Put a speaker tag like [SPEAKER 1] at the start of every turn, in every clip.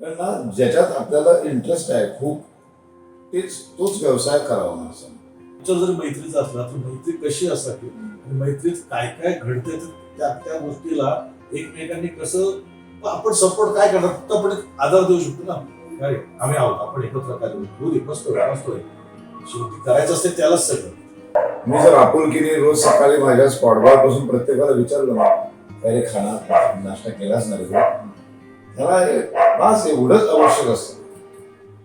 [SPEAKER 1] ना ज्याच्यात आपल्याला इंटरेस्ट आहे खूप तेच तोच व्यवसाय करावा असं
[SPEAKER 2] तुमचं जर मैत्रीचा असला तर मैत्री कशी असावी? आणि मैत्रीत काय काय घडतंय तर त्या त्या गोष्टीला एकमेकांनी कसं आपण सपोर्ट काय करणार फक्त आपण एक आधार देऊ शकतो ना. काय आम्ही आहोत आपण एकत्र काय होऊ दे बसतोय शेवटी करायचं असते त्यालाच सगळं.
[SPEAKER 1] मी जर आपुलकीने रोज सकाळी माझ्या स्पॉटबारपासून प्रत्येकाला विचारलं ना काय रे खाना नाश्ता केलाच नाही रे?" त्याला हे- एवढंच आवश्यक असतं.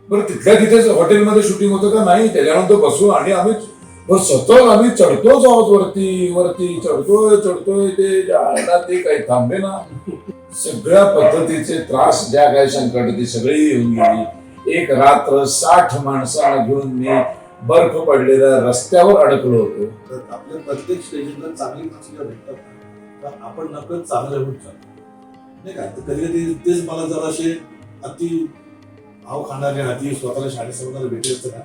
[SPEAKER 1] बरं तिथल्या तिथेच हॉटेलमध्ये शूटिंग होतं का? नाही. त्याच्यानंतर बसू आणि आम्ही सतत आम्ही चढतोच आहोत वरती वरती. चढतोय चढतोय ते ज्या ते काही थांबे ना. सगळ्या पद्धतीचे त्रास ज्या काही संकट ती सगळी येऊन गेली. एक रात्र साठ माणसाला घेऊन मी बर्फ पडलेल्या रस्त्यावर अडकलो होतो.
[SPEAKER 2] तर आपल्या प्रत्येक स्टेशनला चांगली माणसं भेटतात. तर आपण नकळत चांगलं होत नाही का? कधी कधी तेच मला जराशे अति भाव खाणारे अति स्वतःला शाळेत समजायला भेटले असते ना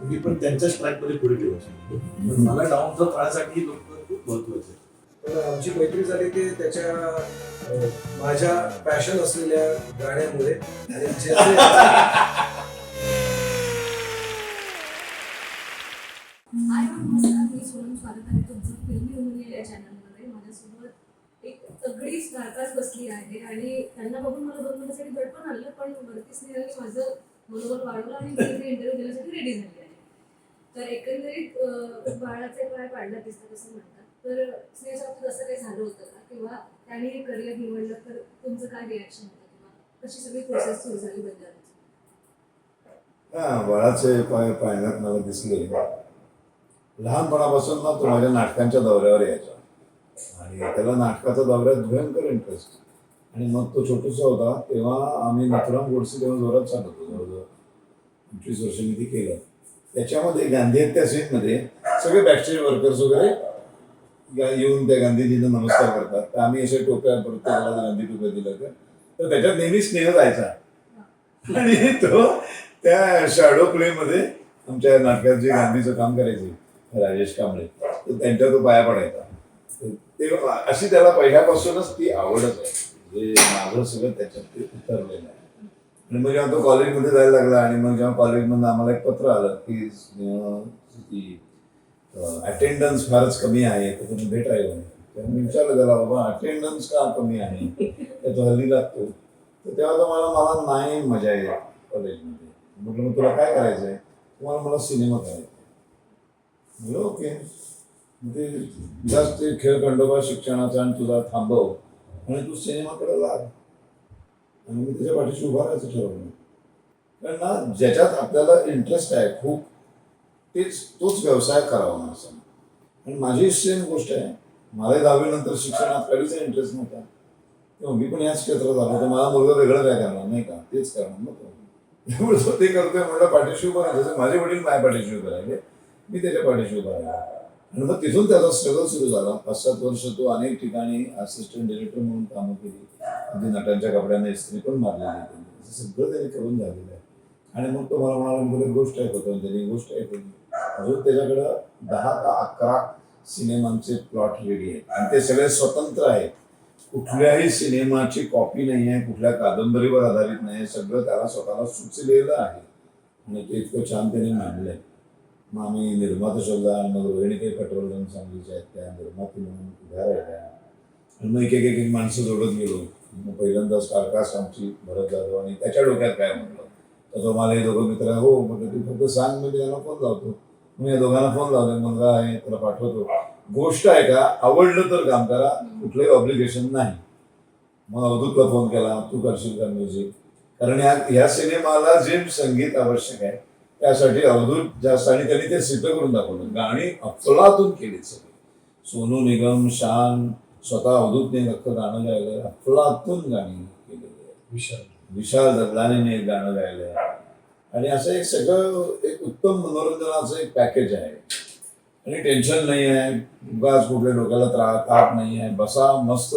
[SPEAKER 2] तर मी पण त्यांच्याच ट्रॅकमध्ये पुढे ठेवायचे पण मला डाऊन तर करण्यासाठी लोक खूप महत्त्वाचे.
[SPEAKER 3] तर आमची मैत्री झाली ते त्याच्या माझ्या पॅशन असलेल्या गाण्यामुळे आणि
[SPEAKER 4] स्वागत आहे. तुमचं फिल्मी उमरी या चॅनलमध्ये माझ्यासोबत सगळीच भारतात बसली आहे. आणि त्यांना बघून मला दोन मिनिटासाठी दडपण आलं पण वरती स्नेहाने माझं मनोबल वाढवलं आणि मी इंटरव्ह्यू देण्यासाठी रेडी झाली आहे. तर एकंदरीत बाळाचे पाय पाडण्यात दिसतात असं म्हणतात. तर स्नेहाच्या बाबतीत असं काही झालं होतं का? किंवा त्याने हे करिअर निवडलं तर तुमचं काय रिॲक्शन होतं? किंवा कशी सगळी प्रोसेस सुरू झाली बंजाराची
[SPEAKER 1] हा बाळाचे पाय पाळण्यात मला दिसले. लहानपणापासून ना तो माझ्या नाटकांच्या दौऱ्यावर यायचा. त्याला नाटकाचा दौऱ्यात भयंकर इंटरेस्ट आणि मग तो छोटूसा होता तेव्हा आम्ही नथुराम गोडसे तेव्हा जोरात चालत होतो जवळजवळ पंचवीस वर्ष मी ते केलं. त्याच्यामध्ये गांधी आहेत त्या सीटमध्ये सगळे बॅकस्टेज वर्कर्स वगैरे येऊन त्या गांधीजींना नमस्कार करतात. तर आम्ही असे टोप्या प्रत्येकाला गांधी टोप्या दिलं होत्या. तर त्याच्यात नेहमी स्नेह जायचा. आणि तो त्या शॅडो प्लेमध्ये आमच्या नाटकात जे गांधीचं काम करायचे राजेश कांबळे तर त्यांच्या तो पाया पडायचा. ते अशी त्याला पहिल्यापासूनच ती आवडत आहे. म्हणजे माझं सगळं त्याच्यात ते उतरलेलं आहे. आणि मग जेव्हा तो कॉलेजमध्ये जायला लागला आणि मग जेव्हा कॉलेजमधून आम्हाला एक पत्र आलं की अटेंडन्स फारच कमी आहे तर तुम्ही भेटायला नाही. तर मी विचारलं त्याला बाबा अटेंडन्स का कमी आहे? तर तो हल्ली लागतो. तर तेव्हा तर मला मला नाही मजा येईल कॉलेजमध्ये. म्हटलं मग तुला काय करायचं आहे तुम्हाला मला सिनेमा करायचा ओके. ते जास्त ते खेळ खंडोबा शिक्षणाचा आणि तुला थांबव. आणि तू सिनेमाकडे लाग. आणि मी त्याच्या पाठीशी उभा राहायचं ठरवलं. कारण ना ज्याच्यात आपल्याला इंटरेस्ट आहे खूप तेच तोच व्यवसाय करावा ना असं आणि माझी सेम गोष्ट आहे. मला दहावीनंतर शिक्षणात काहीच इंटरेस्ट नव्हता. तेव्हा मी पण याच क्षेत्रात आलो तर मला मुलगा वेगळं काय करणार नाही का? तेच करणार नको त्यामुळे तो ते करतोय म्हणलं पाठीशी उभं राहायचं. माझे वडील माझ्या पाठीशी उभे राहिले. मी त्याच्या पाठीशी उभा राहिलो. आणि मग तिथून त्याचा स्ट्रगल सुरू झाला. पाच सात वर्ष तो अनेक ठिकाणी असिस्टंट डिरेक्टर म्हणून कामं केली. अगदी नटांच्या कपड्यांना इस्त्री पण मारलेली आहे त्यांनी. सगळं त्याने करून झालेलं आहे. आणि मग तो मला म्हणाला मुलं एक गोष्ट ऐकवतो त्यांनी गोष्ट ऐकवली अजून त्याच्याकडं दहा का अकरा सिनेमांचे प्लॉट रेडी आहेत. आणि ते सगळे स्वतंत्र आहेत. कुठल्याही सिनेमाची कॉपी नाही आहे कुठल्या कादंबरीवर आधारित नाही आहे. सगळं त्याला स्वतःला सुचलेलं आहे. आणि ते इतकं छान त्याने मांडलं आहे मग आम्ही निर्माता शोधला मग रोहिणी काही पेट्रोल सांगलीच्या आहेत त्या निर्माती म्हणून उभ्या राहिल्या. आणि मग एक एक एक एक माणसं जोडत गेलो. मग पहिल्यांदा कारकास आमची भरत जाधव आणि त्याच्या डोक्यात काय म्हटलं? तर तो मला हे दोघं मित्र आहे, हो म्हटलं तू फक्त सांग मी त्यांना फोन लावतो. मी या दोघांना फोन लावले मुलगा आहे त्याला पाठवतो. गोष्ट आहे का? आवडलं तर काम करा कुठलंही ऑब्लिगेशन नाही. मग अवधूतला फोन केला तू करशील का म्युझिक कारण ह्या ह्या सिनेमाला जे संगीत आवश्यक आहे त्यासाठी अवधूत जास्त आणि त्यांनी ते सिद्ध करून दाखवलं. गाणी अफलातून केली सगळी. सोनू निगम शान स्वतः अवधूतने अख्खं गाणं गायलं अफलातून गाणी केलेली
[SPEAKER 2] विशाल.
[SPEAKER 1] विशाल एक गाणं गायलंय. आणि असं एक सगळं एक उत्तम मनोरंजनाचं एक पॅकेज आहे. आणि टेन्शन नाही आहे. उगाच कुठल्या डोक्याला त्रा ताप नाही आहे. बसा मस्त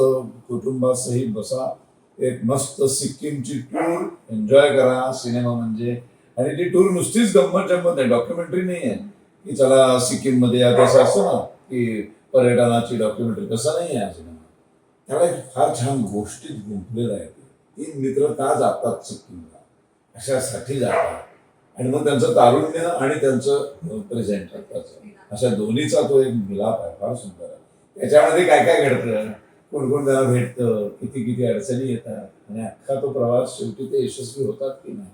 [SPEAKER 1] कुटुंबासहित बसा. एक मस्त सिक्कीमची टूर एन्जॉय करा. सिनेमा म्हणजे आणि ती टूर नुसतीच गंमत जम्मत नाही डॉक्युमेंटरी नाही आहे. की चला सिक्कीममध्ये या असं असतं ना की पर्यटनाची डॉक्युमेंटरी तसं नाही आहे असं त्याला एक फार छान गोष्टीत गुंतलेला आहे तीन मित्र का जातात सिक्कीमला? अशासाठी जातात? आणि मग त्यांचं तारुण्य आणि त्यांचं प्रेझेंट आत्ताचं अशा दोन्हीचा तो एक मिलाप आहे. फार सुंदर आहे. त्याच्यामध्ये काय काय घडतं? कोण कोण त्याला भेटतं? किती किती अडचणी येतात? आणि अख्खा तो प्रवास शेवटी ते यशस्वी होतात की नाही?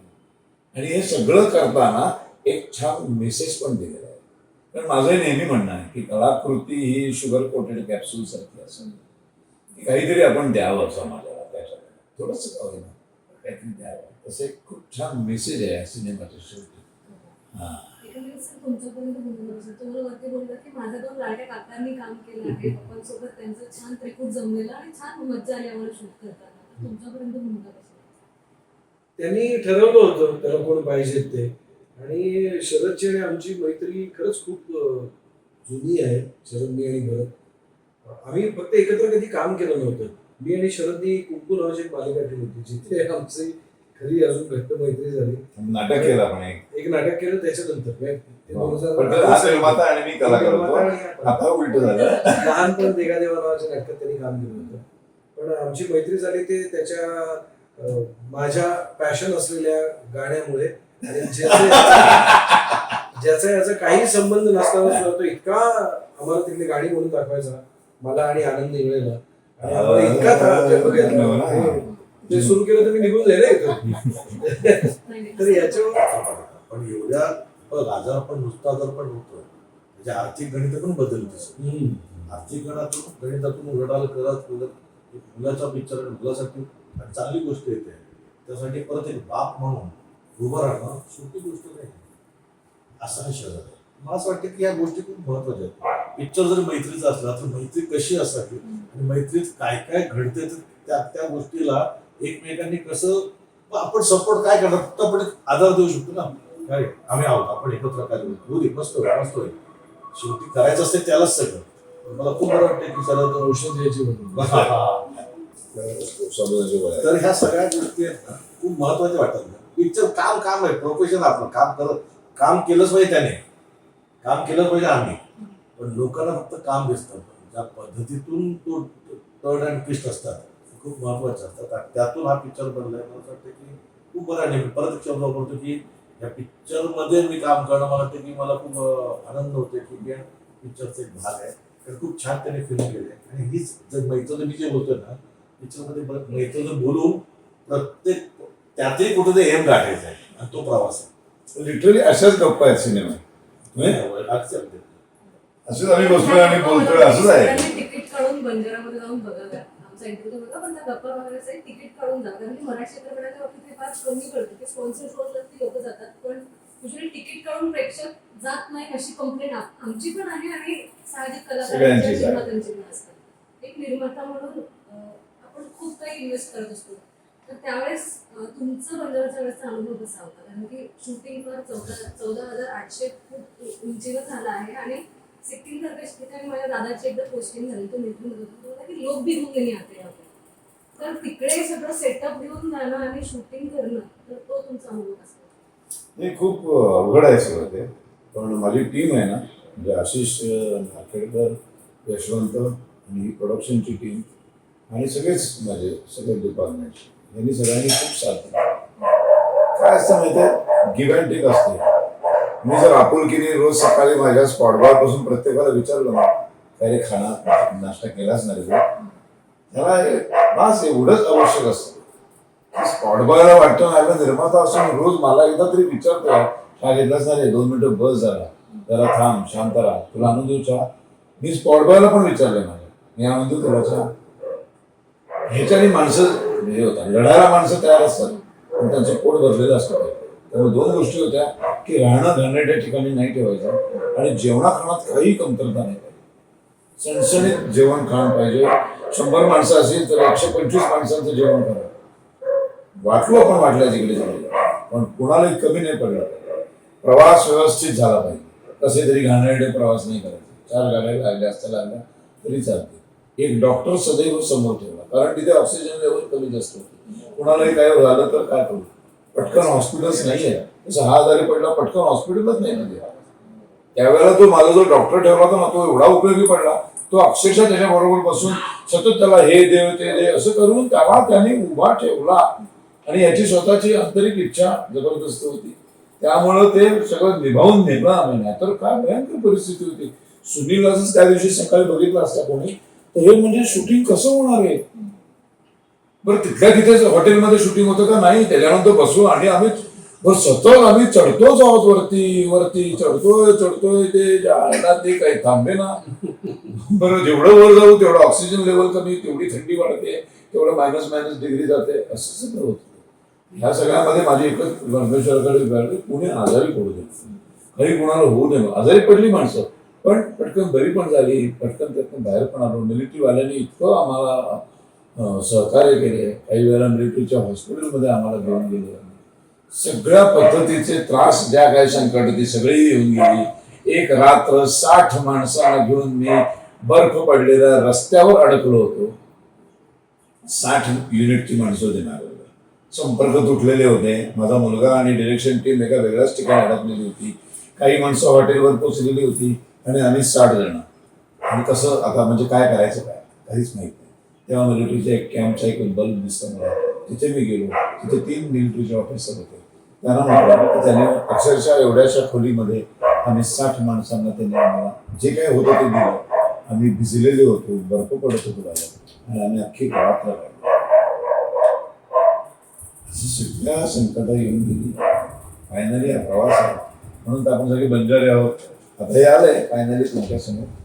[SPEAKER 1] आणि हे सगळं करताना एक छान मेसेज पण दिलेला आहे. कारण माझं नेहमी म्हणणं आहे की कलाकृती ही शुगर कोटेड कॅप्सूल सारखी असेल. की काहीतरी आपण द्यावं समाजाला त्याच्यात थोडंसं का होईना? काहीतरी द्यावं. तसं एक खूप छान मेसेज आहे या सिनेमाच्या शेवटी. हां.
[SPEAKER 4] माझ्या दोन लाडक्या काकांनी काम केलं आहे. पप्पांसोबत त्यांचं छान त्रिकूट जमलेलं आणि छान मज्जा आली आम्हाला शूट करताना. तुमच्यापर्यंत
[SPEAKER 3] त्यांनी ठरवलं होतं त्याला कोण पाहिजेत ते. आणि शरदची आणि आमची मैत्री खरंच खूप जुनी आहे शरदनी आणि भरत. आम्ही फक्त एकत्र कधी काम केलं नव्हतं. मी आणि शरदनी कुंकू नावाची एक मालिका केली होती जिथे आमची खरी अजून घट्ट मैत्री झाली.
[SPEAKER 1] नाटक केलं आपण एक.
[SPEAKER 3] एक नाटक केलं त्याच्यानंतर
[SPEAKER 1] मी
[SPEAKER 3] लहानपण देगा देवा नावाच्या नाटकात त्यांनी काम केलं होतं. पण आमची मैत्री झाली ते त्याच्या माझ्या पॅशन असलेल्या गाण्यामुळे आणि ज्याचे ज्याचा याचा काही संबंध नसताना सुद्धा तो इतका आम्हाला तिथली गाणी म्हणून दाखवायचा मला आणि आनंद इंगळेला इतका त्रास की आता ते सुरू केलं तर मी निघून जाईल. तर याच्यावर
[SPEAKER 2] पण एवढ्या बघ आजार पण नुसता आजार पण होतो म्हणजे आर्थिक गणित पण बदलते सर.
[SPEAKER 3] हम्म.
[SPEAKER 2] आर्थिक गणातून गणितातून उघडाल करत मुलाचा पिक्चर आणि मुलासाठी चांगली गोष्ट येते. त्यासाठी परत एक बाप म्हणून उभं राहणं सोपी गोष्ट नाही. असं नाही शहरात मला असं वाटतं की या गोष्टी खूप महत्त्वाच्या आहेत. पिक्चर जर मैत्रीचा असला तर मैत्री कशी असावी? आणि मैत्रीत काय काय घडते तर त्या त्या गोष्टीला एकमेकांनी कसं आपण सपोर्ट काय करणार? फक्त आपण एक आधार देऊ शकतो ना. काय आम्ही आहोत. आपण एकत्र काय होऊ दे बसतो बसतोय शेवटी करायचं असते त्यालाच सगळं. मला खूप बरं वाटतं की तर
[SPEAKER 3] औषध द्यायची म्हणून.
[SPEAKER 2] तर ह्या सगळ्या गोष्टी आहेत ना खूप महत्त्वाच्या वाटतात पिक्चर काम काम आहे प्रोफेशन आपलं काम करत काम केलंच पाहिजे त्याने. काम केलं पाहिजे आम्ही. पण लोकांना फक्त काम दिसतं. ज्या पद्धतीतून तो टर्न अँड ट्विस्ट असतात खूप महत्त्वाचे असतात. त्यातून हा पिक्चर बनलाय. मला असं वाटतं की खूप बरं आहे. मी परत एक शब्द बोलतो की या पिक्चरमध्ये मी काम करणं मला वाटतं की मला खूप आनंद होतो की पिक्चरचा एक भाग आहे. तर खूप छान त्याने फिल्म केले आणि हीच जर मैत्र मी जे बोलतोय ना पिक्चरमध्ये मैत्र बोलून प्रत्येक त्यातही कुठे एम गाठायचा आहे. आणि तो प्रवास
[SPEAKER 1] लिटरली अशाच गप्पा आहेत सिनेमा
[SPEAKER 2] आहे. अगदी.
[SPEAKER 1] असंच आम्ही बसलोय आणि बोलतोय असंच आहे.
[SPEAKER 4] तिकीट काढून बंजारामध्ये जाऊन बघाव्या आमचा इंटरव्ह्यू बघा पण त्या गप्पा बघायचं आहे तिकीट काढून जा. कारण की मराठी चित्रपटाच्या बाबतीत हे फार कमी कळतं की स्पॉन्सर शोजवरती लोक जातात. पण युजली तिकीट काढून प्रेक्षक जात नाही अशी कंप्लेंट आमची पण आहे आणि साहजिक कलाकारांची
[SPEAKER 1] आहे.
[SPEAKER 4] असतात एक निर्माता म्हणून काही इन्व्हेस्ट करत असतो. तर त्यावेळेस तुमचं बंजाराच्या वेळेसचा अनुभव कसा होता कारण की शूटिंगवर चौदा चौदा हजार आठशे फूट उंचीवर झाला आहे आणि सिक्कीम सारख्या ठिकाणी माझ्या दादाची एकदा पोस्टिंग झाली. तो निघून होतो तो की लोक भी घूम आते तर तिकडे सगळं सेटअप घेऊन जाणं आणि शूटिंग करणं तर तो तुमचा अनुभव कसा
[SPEAKER 1] नाही खूप अवघड आहे सगळं ते. पण माझी टीम आहे ना म्हणजे आशिष नारखेडकर यशवंत आणि ही प्रोडक्शनची टीम आणि सगळेच माझे सगळे डिपार्टमेंट यांनी सगळ्यांनी खूप साथ दिली. काय असतं माहिती आहे? गिव्ह अँड टेक असते. मी जर आपुलकीने रोज सकाळी माझ्या स्पॉटबॉलपासून प्रत्येकाला विचारलं ना काय खाना? नाश्ता केलाच नाही रे. त्याला हे एवढंच आवश्यक असतं. स्पॉटबॉयला वाटतं ना आपला निर्माता असून रोज मला एकदा तरी विचारतोय हा घेतलाच नाही दोन मिनिटं बस झाला जरा थांब शांत राहा. तुला आनंद देऊ चहा? मी स्पॉटबॉयला पण विचारलंय माझ्या. मी आनंद तुला चहा? ह्याच्याने माणसं हे होतात. लढायला माणसं तयार असतात. पण त्यांचं पोट भरलेलं असतं. पाहिजे त्यामुळे दोन गोष्टी होत्या की राहणं घाणेरड्या ठिकाणी नाही ठेवायचं आणि जेवणा खाण्यात काही कमतरता नाही. पाहिजे सणसणीत जेवण खाण पाहिजे. शंभर माणसं असेल तर एकशे पंचवीस माणसांचं जेवण करा. वाटलो आपण वाटलं तिकडे तिकडे. पण कुणालाही कमी नाही पडलं. प्रवास व्यवस्थित झाला पाहिजे. कसे तरी घाणेरडे प्रवास नाही करायचे. चार गाड्या लागल्या असता लागल्या तरी चालते एक डॉक्टर सदैव समोर ठेवला कारण तिथे ऑक्सिजन लेवल कमी जास्त होते. कोणालाही काय झालं तर काय करू? पटकन हॉस्पिटल्स नाही आहे जसं हा आजारी पडला पटकन हॉस्पिटलच नाही म्हणजे. त्यावेळेला तो माझा जो डॉक्टर ठेवला होता ना तो एवढा उपयोगी पडला. तो अक्षरशः त्याच्याबरोबर बसून सतत त्याला हे देव ते दे असं करून त्याला त्याने उभा ठेवला. आणि याची स्वतःची आंतरिक इच्छा जबरदस्त होती. त्यामुळं ते सगळं निभावून नेलं आम्ही. नाही तर काय भयंकर परिस्थिती होती. सुनील असंच त्या दिवशी सकाळी बघितलं असता कोणी. तर हे म्हणजे शूटिंग कसं होणार आहे? बरं तिथल्या तिथेच हॉटेलमध्ये शूटिंग होतं का नाही त्याच्यानंतर बसू आणि आम्ही बरं सतत आम्ही चढतोच आहोत वरती वरती चढतोय चढतोय ते ते काही थांबे ना. बरं जेवढं वर जाऊ तेवढं ऑक्सिजन लेवल कमी तेवढी थंडी वाढते तेवढं मायनस मायनस डिग्री जाते असं सगळं होतं. ह्या सगळ्यामध्ये माझी एकच परमेश्वराकडे विचार की पुणे आजारी पडू दे. काही कुणाला होऊ दे. आजारी पडली माणसं पण पटकन बरी पण झाली पटकन बाहेर पण आलो मिलिटरीवाल्यांनी इतकं आम्हाला सहकार्य केले. काही वेळेला मिलिटरीच्या हॉस्पिटलमध्ये आम्हाला घेऊन गेले. सगळ्या पद्धतीचे त्रास ज्या काही संकट ती सगळी येऊन गेली. एक रात्र साठ माणसाला घेऊन मी बर्फ पडलेल्या रस्त्यावर अडकलो होतो. साठ युनिटची माणसं देणार संपर्क तुटलेले होते. माझा मुलगा आणि डिरेक्शन टीम एका वेगळ्याच ठिकाणी अडकलेली होती. काही माणसं हॉटेलवर पोचलेली होती आणि आम्ही साठ जण. आणि कसं आता म्हणजे काय करायचं काय? काहीच माहिती नाही. तेव्हा मिलिटरीच्या एक कॅम्पचा एक बल्ब दिसला मला तिथे मी गेलो. तिथे तीन मिलिटरीचे ऑफिसर होते. त्यांना म्हटलं की त्याने अक्षरशः एवढ्याशा खोलीमध्ये आम्ही साठ माणसांना त्यांनी आम्हाला जे काही होतं ते दिलं. आम्ही भिजलेले होतो बर्फ पडत होतो आणि आम्ही अख्खी गावात अशी सगळ्या संकट येऊन गेली. फायनली हा प्रवास आहे. म्हणून तर आपण सगळे बंजारे आहोत. आता हे आलंय. फायनली तुमच्यासमोर.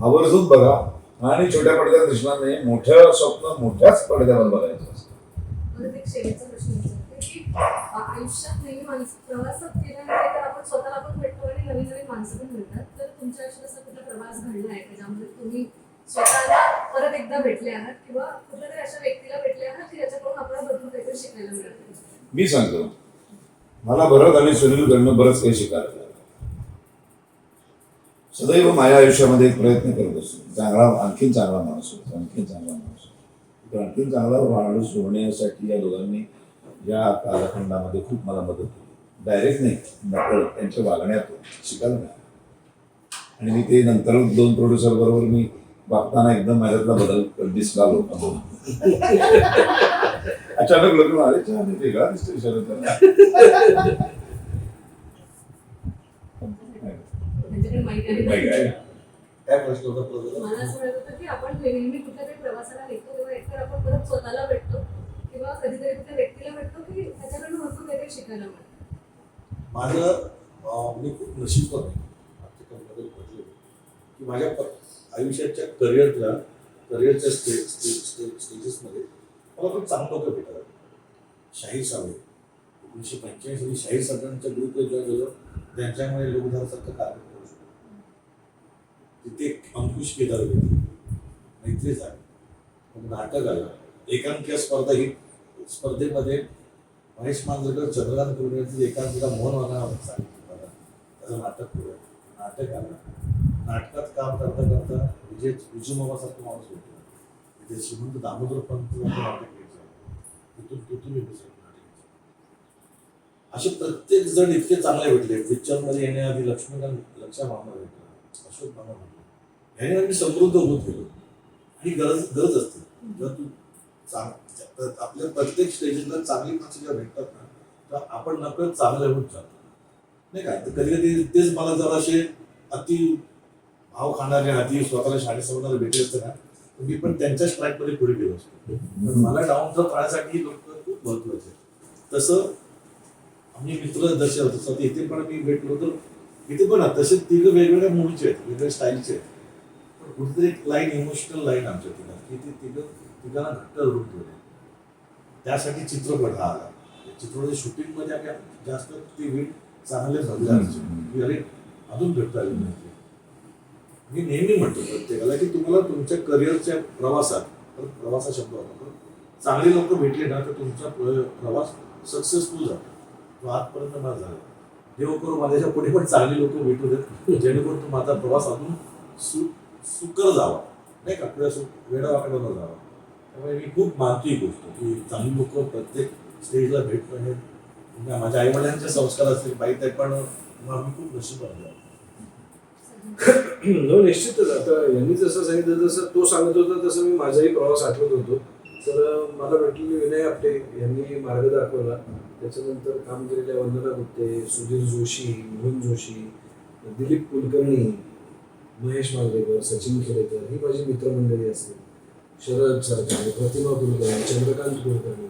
[SPEAKER 1] आवर्जून बघा. आणि छोट्या पडद्यात दिसणार नाही मोठं स्वप्न मोठ्याच पडद्यावर बघायचं असतं.
[SPEAKER 4] परत एक शेवटचा प्रश्न विचारते की आ- आयुष्यात नेहमी माणसं प्रवासात केल्यानंतर तर आपण स्वतःला पण भेटतो आणि नवीन नवीन माणसं पण मिळतात. तर तुमच्या आयुष्यात असा कुठला प्रवास घडला आहे का ज्यामध्ये तुम्ही स्वतःला परत एकदा भेटले आहात किंवा कुठल्या तरी अशा व्यक्तीला भेटले आहात की ज्याच्याकडून आपल्याला भरपूर काहीतरी शिकायला मिळतं?
[SPEAKER 1] मी सांगतो. मला भरत आणि सुनीलकडनं बरंच काही शिकायला. सदैव माझ्या आयुष्यामध्ये एक प्रयत्न करत असतो. चांगला आणखीन चांगला माणूस होतो आणखीन चांगला माणूस होतो. आणखीन चांगला माणूस होण्यासाठी या दोघांनी या कालखंडामध्ये खूप मला मदत केली. डायरेक्ट नाही नकळ त्यांच्या वागण्यातून शिकायला मिळालं. आणि मी ते नंतर दोन प्रोड्युसर बरोबर मी बघताना एकदम माझ्यातला बदल दिसला लोकांना अचानक लोक आले "छान वेगळा दिसतोय शरद. जरा."
[SPEAKER 4] त्यांच्याकडे माहिती आहे
[SPEAKER 1] माहिती आहे.
[SPEAKER 2] काय प्रश्न होता परत?
[SPEAKER 4] मला असं वाटत होतं की आपण नेहमी कुठल्या तरी प्रवासाला निघतो तेव्हा एकतर आपण परत स्वतःला भेटतो किंवा कधीतरी कुठल्या व्यक्तीला भेटतो की त्याच्याकडून भरपूर काहीतरी शिकायला मिळतं
[SPEAKER 2] माझं अं, मी खूप नशीब आहे म्हटलं की माझ्या प- आयुष्याच्या करिअरला करिअरच्या स्टे स्टे स्टे स्टेजेसमध्ये मला खूप चांगलं लोक भेटतात शाहीर साहेब एकोणीसशे पंच्याऐंशी शाहीर साहेबांच्या ग्रुपला जॉईन झालं त्यांच्यामुळे लोकधारसारखं कार्य तिथे अंकुश केदार होते. मैत्री झाली. मग नाटक आलं. एकांकिका स्पर्धा ही स्पर्धेमध्ये महेश मांजरेकर चंद्रकांत कुलकर्णी एकांकिका मोहन वाघा सांगितलं मला. त्याचं नाटक करूया नाटक आलं. नाटकात काम करता करता विजय विजूमाबासारखा माणूस होतो तिथे श्रीमंत दामोदर पंत नाटक घ्यायचं. तिथून तिथून नाटक असे प्रत्येक जण इतके चांगले भेटले. पिक्चरमध्ये येण्याआधी लक्ष्मीकांत लक्षा मामा भेटला. अशोक मामा भेटला. ह्याने आम्ही समृद्ध होत गेलो. आणि गरज गरज असते. जर तू चांग तर आपल्या प्रत्येक स्टेजला चांगली माणसं जेव्हा भेटतात ना तर आपण नकळत चांगलं होत जातो. नाही का? तर कधी कधी तेच मला जराशे अति भाव खाणारे अति स्वतःला शाळेत समजणारे भेटले असते ना तर मी पण त्यांच्या स्ट्राईकमध्ये पुढे गेलो असतो. पण मला डाऊन तर पाहण्यासाठी लोक खूप महत्त्वाचे तसं आम्ही मित्र जसे होतो इथे पण मी भेटलो तर इथे पण तसे तिघं वेगवेगळ्या मूडचे आहेत वेगवेगळ्या स्टाईलचे आहेत. कुठेतरी एक लाईन इमोशनल लाईन आमच्या तिला की ते तिघं तिघांना घट्ट धरून ठेवले त्यासाठी चित्रपट हा आला. चित्रपट शूटिंगमध्ये आम्ही जास्त ते वेळ चांगले झाले आमचे. की अरे अजून भेटता आले नाही मी नेहमी म्हणतो प्रत्येकाला की तुम्हाला तुमच्या करिअरच्या प्रवासात प्रवास शब्द होता पण चांगली लोक भेटली ना तर तुमचा प्र- प्रवास सक्सेसफुल जातो तो आजपर्यंत मला झाला. देव करू माझ्याच्या पुढे पण चांगली लोक भेटू देत जेणेकरून तो माझा प्रवास अजून सुकर जावा. नाही का? पुढे वेडावाकडं न जावा. त्यामुळे मी खूप मानतो ही गोष्ट की चांगली लोक प्रत्येक स्टेजला भेटणं हे म्हणजे माझ्या आई वडिलांचे संस्कार असतील माहीत आहे पण मग आम्ही खूप नशीब
[SPEAKER 4] आलो
[SPEAKER 3] हो, निश्चितच. आता यांनी जसं सांगितलं तसं तो सांगत होता तसं मी माझाही प्रवास आठवत होतो. तर मला भेटलेले विनय आपटे यांनी मार्ग दाखवला. त्याच्यानंतर काम केलेल्या वंदना गुप्ते सुधीर जोशी मोहन जोशी दिलीप कुलकर्णी महेश मांगरेकर सचिन खेडेकर ही माझी मित्रमंडळी असतील. शरद सरकार प्रतिमा कुलकर्णी चंद्रकांत कुलकर्णी.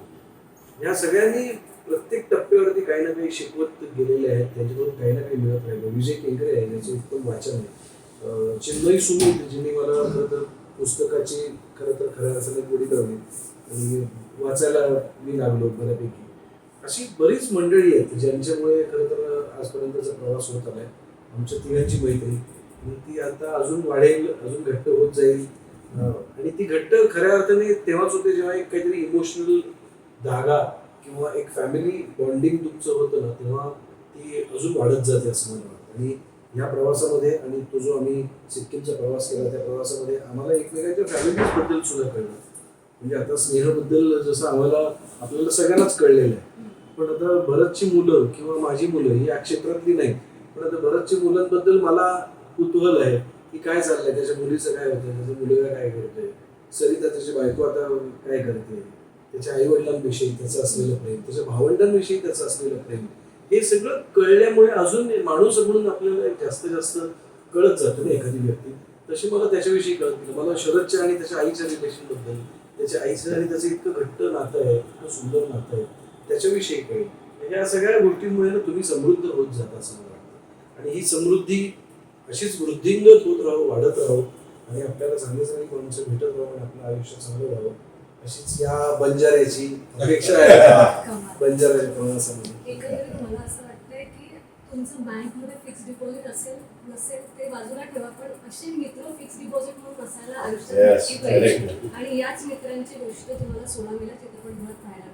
[SPEAKER 3] या सगळ्यांनी प्रत्येक टप्प्यावरती काही ना काही शिकवत गेलेले आहेत. त्यांच्याकडून काही ना काही मिळत राहिलं. विजय केंकरे आहे याचं उत्तम वाचन आहे. चेन्नई चिन्मयी सुमित ज्यांनी मला खरं तर पुस्तकाची खरं तर खऱ्या अर्थाने गोडी लावली आणि वाचायला मी लागलो बऱ्यापैकी. अशी बरीच मंडळी आहेत ज्यांच्यामुळे खरं तर आजपर्यंतचा प्रवास होत आला आहे आमच्या तिघांची मैत्री. ती आता अजून वाढेल अजून घट्ट होत जाईल. आणि ती घट्ट खऱ्या अर्थाने तेव्हाच होते जेव्हा एक काहीतरी इमोशनल धागा किंवा एक फॅमिली बॉन्डिंग तुमचं होतं ना तेव्हा ती अजून वाढत जाते असं मला वाटतं. आणि या प्रवासामध्ये आणि तो जो आम्ही सिक्कीमचा प्रवास केला त्या प्रवासामध्ये आम्हाला एकमेकांच्या फॅमिलीजबद्दल सुद्धा कळलं. म्हणजे आता स्नेहबद्दल जसं आम्हाला आपल्याला सगळ्यांनाच कळलेलं आहे. पण आता भरतची मुलं किंवा माझी मुलं ही या क्षेत्रातली नाही पण आता भरतची मुलांबद्दल मला कुतूहल आहे. की काय चाललंय? त्याच्या मुलीचं काय होतं त्याचा मुलगा काय करतोय? सरिता त्याची बायको आता काय करते? त्याच्या आई वडिलांविषयी त्याचं असलेलं प्रेम त्याच्या भावंडांविषयी त्याचं असलेलं प्रेम हे सगळं कळल्यामुळे अजून माणूस म्हणून आपल्याला जास्तीत जास्त जास्त कळत जातं ना एखादी व्यक्ती. तशी मला त्याच्याविषयी कळत गेलं मला शरदच्या आणि त्याच्या आईच्या रिलेशनबद्दल त्याच्या आईचं आणि त्याचं इतकं घट्ट नातं आहे इतकं सुंदर नातं आहे त्याच्याविषयी कळेल. या सगळ्या गोष्टींमुळे ना तुम्ही समृद्ध होत जाता असं मला वाटतं. आणि ही समृद्धी अशीच वृद्धिंगत होत राहो वाढत राहो आणि आपल्याला चांगले चांगली माणसं भेटत राहो आणि आपलं आयुष्य चांगलं राहावं अशीच या बंजाऱ्याची अपेक्षा आहे. बंजाऱ्याच्या प्रवासामध्ये
[SPEAKER 4] मला असं वाटतंय की तुमचं बँकमध्ये फिक्स डिपॉझिट असेल नसेल ते बाजूला ठेवा पण असे मित्र फिक्स डिपॉझिट म्हणून आयुष्यात नक्की पाहिजे.
[SPEAKER 1] correct.
[SPEAKER 4] आणि याच मित्रांची गोष्ट तुम्हाला सोळावीला चित्रपटगृहात पाहायला